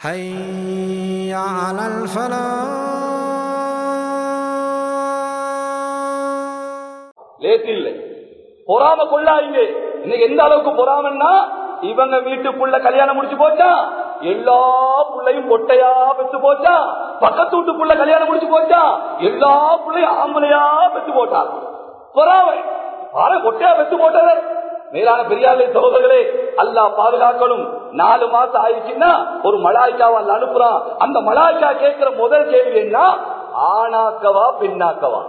حي على الفلاح லேசு இல்லை பொறாம கொள்ளாதீங்க இன்னைக்கு எந்த அளவுக்கு பொறாமன்னா இவங்க வீட்டுக்குள்ள கல்யாணம் முடிச்சு போச்சா எல்லா புள்ளையும் பொட்டையா பெத்து போச்சா பக்கத்து வீட்டுக்குள்ள கல்யாணம் முடிச்சு போச்சா எல்லா புள்ளையும் ஆம்பளையா பெத்து போட்டார் பொறாமை பாரு பொட்டையா பெத்து போட்டது மேலான பெரியார்களே சகோதரர்களே அல்லா பாதுகாக்கணும். நாலு மாசம் ஆயிடுச்சுன்னா ஒரு மலாய்க்காவை அல்ல அனுப்புறான். அந்த மலாய்க்கா கேட்கிற முதல் கேள்வி என்ன? ஆணாக்கவா பெண்ணாக்கவா?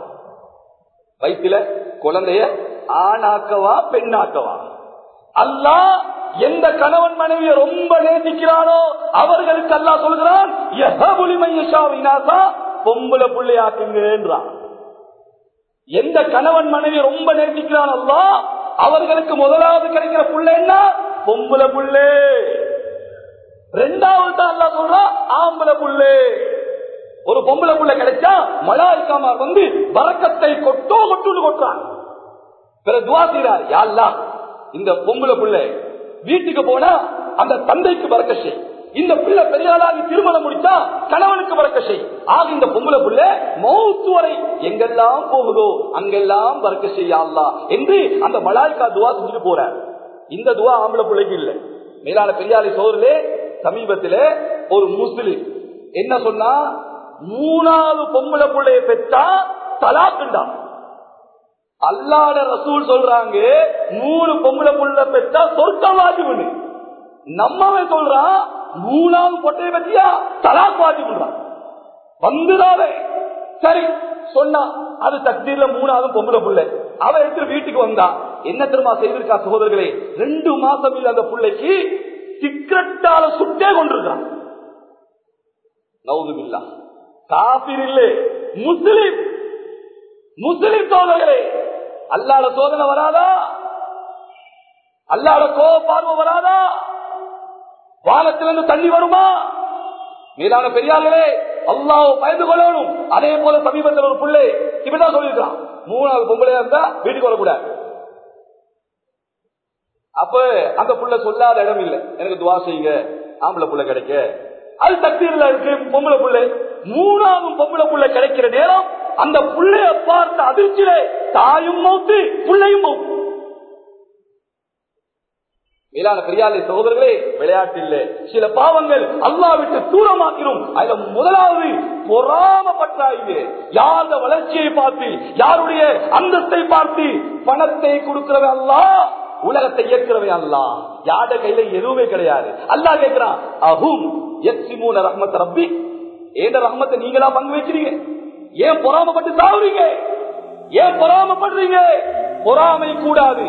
வயிற்றுல குழந்தைய ஆணாக்கவா பெண்ணாக்கவா? அல்லாஹ் எந்த கணவன் மனைவியை ரொம்ப நேசிக்கிறானோ அவர்களுக்கு அல்லாஹ் சொல்கிறான் பொம்பளை மையஷா வினாசா பொம்பளை எந்த கணவன் மனைவி ரொம்ப நேசிக்கிறான் அல்லா அவர்களுக்கு முதலாவது கிடைக்கிற புள்ள என்ன? பொம்பளை புள்ளே. ரெண்டாவது தான் அல்லாஹ் சொல்றான் ஆம்பளை புள்ளே. ஒரு பொம்பளை புள்ள கிடைச்சா மலாய்க்காமார் வந்து வரக்கத்தை கொட்டோ கொட்டுன்னு கொட்டுறான். பிற துவா இந்த பொம்பளை புள்ள வீட்டுக்கு போனா அந்த தந்தைக்கு வரக்கஷே இந்த பிள்ளை பெரியாளாகி திருமணம் முடித்தா கணவனுக்கு பறக்க செய். ஆக இந்த பொம்பளை பிள்ளை மௌத்து வரை எங்கெல்லாம் போகுதோ அங்கெல்லாம் பறக்க செய்யலா என்று அந்த மலாய்க்கா துவா செஞ்சுட்டு போற இந்த துவா ஆம்பளை பிள்ளைக்கு இல்லை. மேலான பெரியாலை சோதரிலே சமீபத்திலே ஒரு முஸ்லிம் என்ன சொன்னா மூணாவது பொம்பளை பிள்ளைய பெற்றா தலாக்குண்டா அல்லாட ரசூல் சொல்றாங்க மூணு பொம்பளை புள்ள பெற்றா சொர்க்கம் வாஜிபுன்னு நம்மவே சொல்றான் மூணாவது பொட்டையை பத்தியா தலாக் வாஜிபுன்றான் வந்துடாதே. சரி சொன்னா அது தக்தீர்ல மூணாவது பொம்பளை புள்ள. அவ எடுத்து வீட்டுக்கு வந்தா என்ன தெரியுமா செய்திருக்கா சகோதரர்களே? ரெண்டு மாசம் இல்ல அந்த பிள்ளைக்கு சிக்கட்டால சுட்டே கொண்டிருக்கான் நவுதுபில்லா காபிர் இல்லை. முஸ்லிம். முஸ்லிம் சோதனைகளே அல்லாட சோதனை வராதா? அல்லாட கோப பார்வை வராதா? வானத்திலிருந்து தண்ணி வருமா? மீதான பெரியார்களே அல்லாஹ் பயந்து கொள்ளணும். அதே போல சமீபத்தில் ஒரு பிள்ளை இப்படிதான் சொல்லியிருக்கான் மூணாவது பொம்பளையா இருந்தா வீட்டுக்கு வரக்கூடாது. அப்ப அந்த புள்ள சொல்லாத இடம் இல்லை. எனக்கு துவா செய்யுங்க ஆம்பளை புள்ள கிடைக்க. அது தக்தீர்ல இருக்கு பொம்பளை புள்ளை. மூணாவது பொம்பளை புள்ள கிடைக்கிற நேரம் அந்த புள்ளைய பார்த்த அதிர்ச்சியிலே தாயும் மௌத்து புள்ளையும் மௌத்து. மேலான பெரியாலை சகோதரர்களே விளையாட்டு இல்லை சில பாவங்கள் அல்லா விட்டு தூரமாக்கிறோம் அதுல முதலாவது பொறாமப்பட்டாய்வு யார வளர்ச்சியை பார்த்து யாருடைய அந்தஸ்தை பார்த்து பணத்தை கொடுக்கிறவன் அல்லா? உலகத்தை இயக்கிறவன் அல்லா. யார கையில எதுவுமே கிடையாது. அல்லா கேட்கிறான் அஹும் மூல ரஹ்மத் ரப்பி. ஏண்ட ரஹ்மத்தை நீங்களா பங்கு வச்சிருங்க ஏன் பொறாமப்பட்டு சாவுறீங்க? ஏன் பொறாமப்படுறீங்க? பொறாமை கூடாது.